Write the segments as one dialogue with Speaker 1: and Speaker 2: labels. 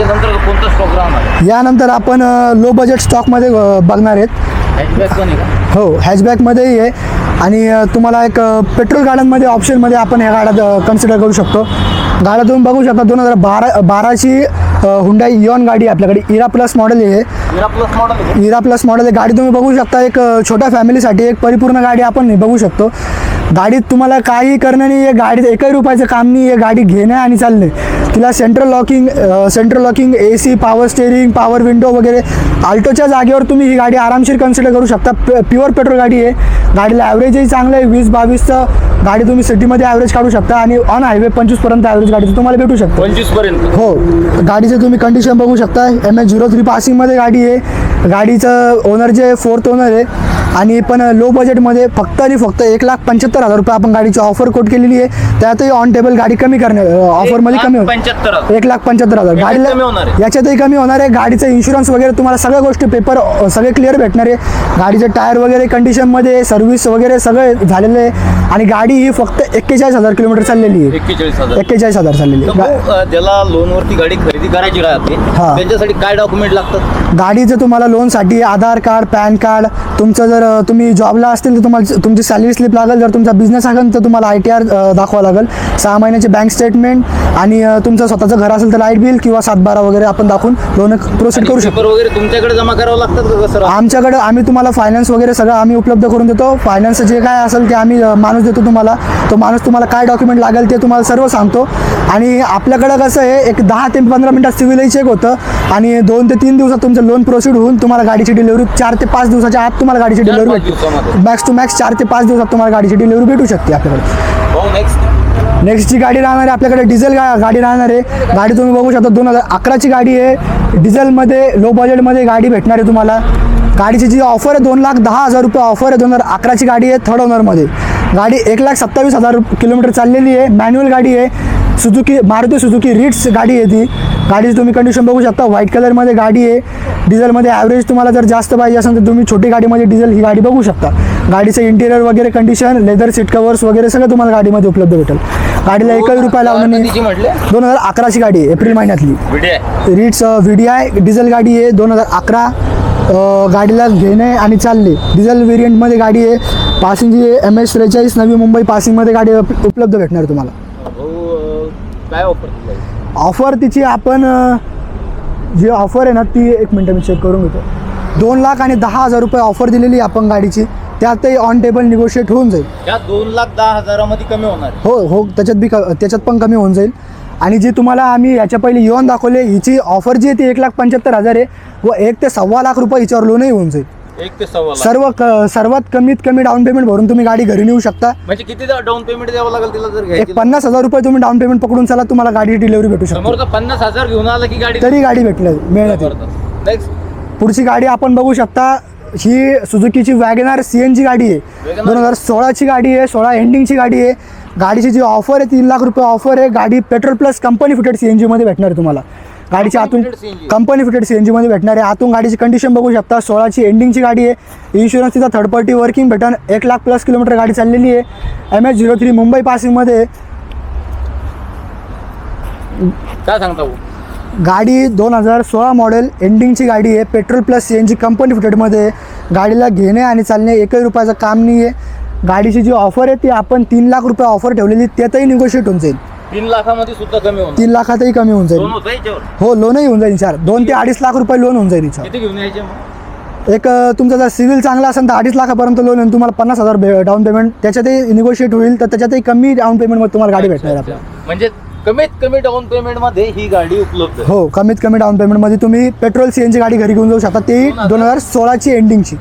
Speaker 1: याच्यानंतर कोणता स्टॉक राहणार
Speaker 2: यानंतर आपण लो बजेट स्टॉकमध्ये बघणार आहेत.
Speaker 1: हॅचबॅक पण आहे का?
Speaker 2: हो हॅचबॅकमध्येही आहे. आणि अ, तुम्हाला एक अ, पेट्रोल गाड्यांमध्ये ऑप्शनमध्ये आपण ह्या गाड्या कन्सिडर करू शकतो. गाड्या तुम्ही बघू शकता दोन हजार बारा बाराची हुंडाई इऑन गाडी आहे आपल्याकडे. इरा प्लस मॉडेल आहे
Speaker 1: विरा प्लस मॉडेल आहे का?
Speaker 2: इरा प्लस मॉडेल आहे. गाडी तुम्ही बघू शकता एक अ, छोट्या फॅमिलीसाठी एक परिपूर्ण गाडी आपण बघू शकतो. गाडीत तुम्हाला काही करणं नाही आहे गाडीत एकही रुपयाचं काम नाही आहे गाडी घेणे आणि चालणे. तिला central locking central locking A C power steering power window वगैरे आल्टोच्या जागेवर तुम्ही ही गाडी आरामशीर कन्सिडर करू शकता. प्युअर पेट्रोल गाडी आहे. गाडीला ॲव्हरेजही चांगलं आहे वीस बावीसचं गाडी तुम्ही सिटीमध्ये ॲव्हरेज काढू शकता आणि ऑन हायवे पंचवीसपर्यंत ॲव्हरेज गाडीचं तुम्हाला भेटू शकतं.
Speaker 1: पंचवीसपर्यंत?
Speaker 2: हो. गाडीचे तुम्ही कंडिशन बघू शकता. एम एच झिरो थ्री पासिंगमध्ये गाडी आहे. गाडीचं ओनर जे फोर्थ ओनर आहे. आणि पण लो बजेटमध्ये फक्त आणि फक्त एक लाख पंच्याहत्तर हजार रुपये आपण गाडीची ऑफर कोट केलेली आहे. त्यातही ऑन टेबल गाडी कमी करणे ऑफरमध्ये कमी होईल
Speaker 1: हजार.
Speaker 2: एक लाख पंच्याहत्तर हजार. गाडीला
Speaker 1: होणार?
Speaker 2: याच्यातही कमी होणार आहे. गाडीचं इन्शुरन्स वगैरे तुम्हाला सगळ्या गोष्टी पेपर सगळे क्लिअर भेटणार आहे. गाडीचे टायर वगैरे कंडिशनमध्ये सर्व्हिस वगैरे सगळे झालेले आहे. आणि गाडी ही फक्त एक्केचाळीस हजार किलोमीटर चाललेली आहे.
Speaker 1: एक्केचाळीस हजार.
Speaker 2: चाललेली
Speaker 1: ज्याला लोनवरती गाडी खरेदी करायची राहते. त्यांच्यासाठी काय डॉक्युमेंट लागतात?
Speaker 2: गाडीचं तुम्हाला लोनसाठी आधार कार्ड पॅन कार्ड तुमचं जर तुम्ही जॉबला असतील तर तुम्हाला तुमची सॅलरी स्लिप लागेल. जर तुमचा बिझनेस असेल तर तुम्हाला आय टी आर दाखवावं लागेल. सहा महिन्याचे बँक स्टेटमेंट आणि तुमचं स्वतःचं घर असेल तर लाइट बिल किंवा सातबारा वगैरे आपण दाखवून लोन प्रोसीड करू शकतो.
Speaker 1: वगैरे तुमच्याकडे जमा करावं लागतात राहतं?
Speaker 2: आमच्याकडे आम्ही तुम्हाला फायनान्स वगैरे सगळं आम्ही उपलब्ध करून देतो. फायनान्स जे काय असेल ते आम्ही माणूस देतो तुम्हाला. तो माणूस तुम्हाला काय डॉक्युमेंट लागेल ते तुम्हाला सर्व सांगतो. आणि आपल्याकडं कसं आहे एक दहा ते पंधरा मिनटात सिव्हिलही चेक होतं आणि दोन ते तीन दिवसात तुमचं लोन प्रोसीड होऊन तुम्हाला गाडीची डिलिव्हरी चार ते पाच दिवसाच्या आत तुम्हाला गाडीची डिलिव्हरी. मॅक्स टू मॅक्स चार ते पाच दिवसात तुम्हाला गाडीची डिलिव्हरी भेटू शकते आपल्याकडे.
Speaker 1: नेक्स्ट
Speaker 2: नेक्स्टची गाडी राहणार आहे आपल्याकडे डिझेल गा गाडी राहणार आहे गाडी तुम्ही बघू शकता दोन हजार अकराची गाडी आहे. डिझेलमध्ये लो बजेटमध्ये गाडी भेटणार आहे तुम्हाला. गाडीची जी ऑफर आहे दोन लाख दहा हजार रुपये ऑफर आहे दोन हजार अकराची गाडी आहे थर्ड ओनरमध्ये गाडी एक लाख सत्तावीस हजार किलोमीटर चाललेली आहे मॅन्युअल गाडी आहे. सुझुकी मारुती सुझुकी रिट्स गाडी आहे ती. गाडीची तुम्ही कंडिशन बघू शकता. व्हाईट कलरमध्ये गाडी आहे. डिझेलमध्ये ॲव्हरेज तुम्हाला जर जास्त पाहिजे असेल तर तुम्ही छोटी गाडीमध्ये डिझेल ही गाडी बघू शकता. गाडीचं इंटिरियर वगैरे कंडिशन लेदर सीट कवर्स वगैरे सगळं तुम्हाला गाडीमध्ये उपलब्ध भेटेल. गाडीला एकही रुपया लावणार नाही. दोन हजार अकराची गाडी आहे एप्रिल महिन्यातली. रिट्स व्ही आय डिझेल गाडी आहे. दोन हजार अकरा गाडीला घेणे आणि चालणे. डिझेल व्हेरियंटमध्ये गाडी आहे. पासिंग जी एम एस त्रेचाळीस नवी मुंबई पासिंगमध्ये गाडी उप- उपलब्ध भेटणार तुम्हाला.
Speaker 1: काय ऑफर
Speaker 2: ऑफर तिची आपण अ, जी ऑफर आहे ना ती एक मिनटं मी चेक करून घेतो. दोन लाख आणि दहा हजार रुपये ऑफर दिलेली आहे आपण गाडीची. त्यातही ऑन टेबल निगोशिएट होऊन जाईल.
Speaker 1: या दोन लाख दहा हजारामध्ये कमी होणार आहे.
Speaker 2: हो हो त्याच्यात बी क त्याच्यात पण कमी होऊन जाईल. आणि जी तुम्हाला आम्ही याच्या पहिले येऊन दाखवले हिची ऑफर जी आहे ती एक लाख पंच्याहत्तर हजार आहे. व एक ते सव्वा लाख रुपये हिच्यावर लोनही होऊन जाईल.
Speaker 1: एक ते सव्वा लाख.
Speaker 2: सर्व क सर्वात कमीत कमी डाऊन पेमेंट भरून तुम्ही गाडी घरी नेऊ शकता.
Speaker 1: म्हणजे किती डाऊन पेमेंट द्यावं लागेल तिला जर
Speaker 2: एक
Speaker 1: घ्यायची
Speaker 2: पन्नास हजार रुपये तुम्ही डाऊन पेमेंट पकडून चला तुम्हाला गाडी डिलिव्हरी भेटू शकते.
Speaker 1: समोरचा पन्नास हजार घेऊन आला की गाडी
Speaker 2: तरी गाडी भेटली मिळण्यात येईल
Speaker 1: नेक्स्ट
Speaker 2: पुढची गाडी आपण बघू शकता ही सुझुकीची वॅगनार सी एन जी गाडी आहे? दोन हजार सोळाची गाडी आहे सोळा एंडिंगची गाडी आहे. गाडीची जी ऑफर आहे तीन लाख रुपये ऑफर आहे. गाडी petrol plus company fitted C N जीमध्ये भेटणार आहे तुम्हाला. गाडीची आतून? कंपनी फिटेड सी एन जीमध्ये भेटणार. आहे आतून गाडीची कंडिशन बघू शकता. सोळाची एंडिंगची गाडी आहे. इन्शुरन्स तिचा थर्ड पार्टी वर्किंग भेटन. एक लाख प्लस किलोमीटर गाडी चाललेली आहे. M H zero three Mumbai पासिंगमध्ये
Speaker 1: काय सांगता
Speaker 2: गाडी दोन हजार सोळा मॉडेल एंडिंगची गाडी आहे. Petrol plus C N G company फिटेडमध्ये. गाडीला घेणे आणि चालणे एकही रुपयाचं काम नाही आहे गाडीची जी ऑफर आहे ती आपण तीन लाख रुपये ऑफर ठेवलेली त्यातही निगोशिएट होऊन जाईल.
Speaker 1: तीन लाखामध्ये सुद्धा कमी होणार.
Speaker 2: तीन लाखातही कमी होऊन जाईल.
Speaker 1: दोन होतं याच्यावर?
Speaker 2: हो लोनही होऊन जाईल चार. दोन ते अडीच लाख रुपये लोन होऊन जाईल
Speaker 1: किती घेऊन यायचे मग?
Speaker 2: एक तुमचा जर सिव्हिल चांगला असेल तर अडीच लाखापर्यंत लोन आहे तुम्हाला पन्नास हजार डाऊन पेमेंट त्याच्यातही निगोशिएट होईल. तर त्याच्यातही कमी डाऊन पेमेंटमध्ये तुम्हाला गाडी भेटणार आपल्याला.
Speaker 1: म्हणजे कमीत कमी डाऊन पेमेंटमध्ये ही गाडी उपलब्ध आहे.
Speaker 2: हो कमीत कमी डाऊन पेमेंटमध्ये तुम्ही पेट्रोल सी एनची गाडी घरी घेऊन जाऊ शकता. ती दोन हजार. सोळाची एंडिंगची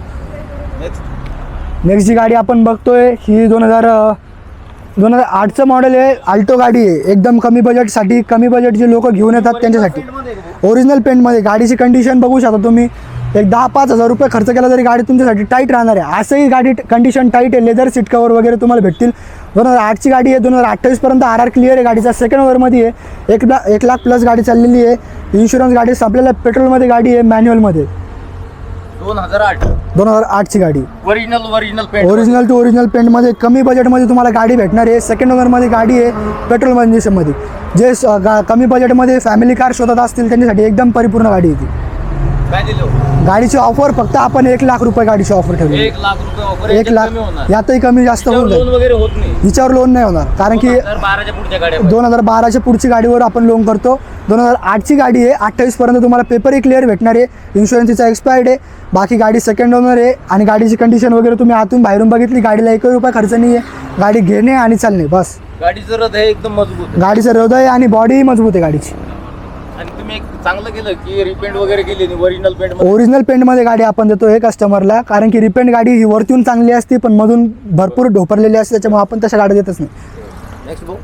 Speaker 1: नेक्स्ट
Speaker 2: जी गाडी आपण बघतोय ही दोन हजार दोन हजार आठचं मॉडेल आहे आल्टो गाडी आहे. एकदम कमी बजेटसाठी कमी बजेट जे लोक घेऊन येतात त्यांच्यासाठी. ओरिजिनल पेंटमध्ये गाडीची कंडिशन बघू शकता तुम्ही. एक दहा पाच हजार रुपये खर्च केला तरी गाडी तुमच्यासाठी टाईट राहणार आहे. असंही गाडी कंडिशन टाईट आहे. लेदर सीट कवर वगैरे तुम्हाला भेटतील. दोन हजार आठची गाडी आहे. दोन हजार अठ्ठावीसपर्यंत आर आर क्लिअर आहे गाडीचा. सेकंड ओवरमध्ये आहे. एक लाख एक लाख प्लस गाडी चाललेली आहे. इन्शुरन्स गाडी आपल्याला पेट्रोलमध्ये गाडी आहे. मॅन्युअलमध्ये
Speaker 1: दोन हजार आठ.
Speaker 2: दोन हजार आठची गाडी.
Speaker 1: Original original paint
Speaker 2: original to original पेंटमध्ये कमी बजेटमध्ये तुम्हाला गाडी भेटणार आहे. सेकंड ओनरमध्ये गाडी आहे पेट्रोल कंडिशनमध्ये जे स- गा- कमी बजेटमध्ये फॅमिली कार शोधत असतील त्यांच्यासाठी एकदम परिपूर्ण गाडी आहे ती.
Speaker 1: काय दिलं
Speaker 2: गाडीची ऑफर फक्त आपण एक लाख रुपये गाडीची ऑफर ठेवली.
Speaker 1: एक लाख रुपये ऑफर
Speaker 2: एक लाख
Speaker 1: होणार.
Speaker 2: यातही कमी जास्त होऊन
Speaker 1: लोन
Speaker 2: जाईल
Speaker 1: वगैरे होत नाही.
Speaker 2: हिच्यावर लोन नाही होणार कारण की
Speaker 1: तर बाराच्या पुढच्या गाड्या
Speaker 2: दोन हजार बाराच्या पुढची गाडीवर आपण लोन करतो. दोन हजार आठची गाडी आहे. अठ्ठावीसपर्यंत तुम्हाला पेपरही क्लिअर भेटणार आहे. इन्शुरन्सचा एक्सपायर्ड आहे. बाकी गाडी सेकंड ओनर आहे. आणि गाडीची कंडिशन वगैरे तुम्ही आतून बाहेरून बघितली गाडीला एकही रुपया खर्च नाही आहे. गाडी घेणे आणि चालणे बस.
Speaker 1: गाडीचं आहे एकदम मजबूत आहे.
Speaker 2: गाडीचं हृदय आणि बॉडीही मजबूत आहे गाडीची.
Speaker 1: आणि तुम्ही एक चांगलं केलं की रिपेंट वगैरे केली ओरिजिनल पेंटमध्ये
Speaker 2: ओरिजिनल पेंटमध्ये गाडी आपण देतो हे कस्टमरला कारण की रिपेंट गाडी ही वरतून चांगली असते पण मधून भरपूर ढोपरलेली असते त्याच्यामुळे आपण तशा गाड्या देतच नाही.
Speaker 1: नेक्स्ट भाऊ